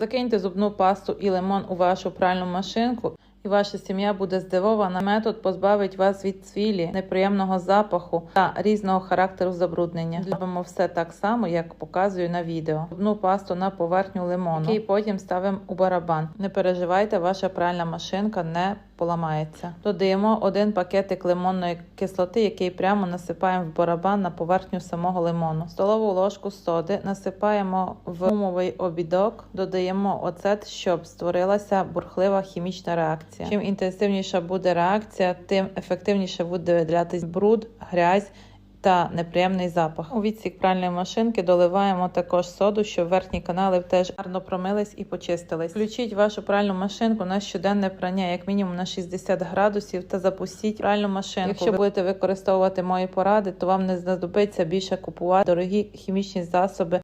Закиньте зубну пасту і лимон у вашу пральну машинку, і ваша сім'я буде здивована. Метод позбавить вас від цвілі, неприємного запаху та різного характеру забруднення. Робимо все так само, як показую на відео. Зубну пасту на поверхню лимону, який потім ставимо у барабан. Не переживайте, ваша пральна машинка не поламається. Додаємо один пакетик лимонної кислоти, який прямо насипаємо в барабан на поверхню самого лимону. Столову ложку соди насипаємо в гумовий обідок, додаємо оцет, щоб створилася бурхлива хімічна реакція. Чим інтенсивніша буде реакція, тим ефективніше буде виділятись бруд, грязь. Та неприємний запах. У відсік пральної машинки доливаємо також соду, щоб верхні канали теж гарно промились і почистились. Включіть вашу пральну машинку на щоденне прання, як мінімум на 60 градусів, та запустіть пральну машинку. Якщо будете використовувати мої поради, то вам не знадобиться більше купувати дорогі хімічні засоби.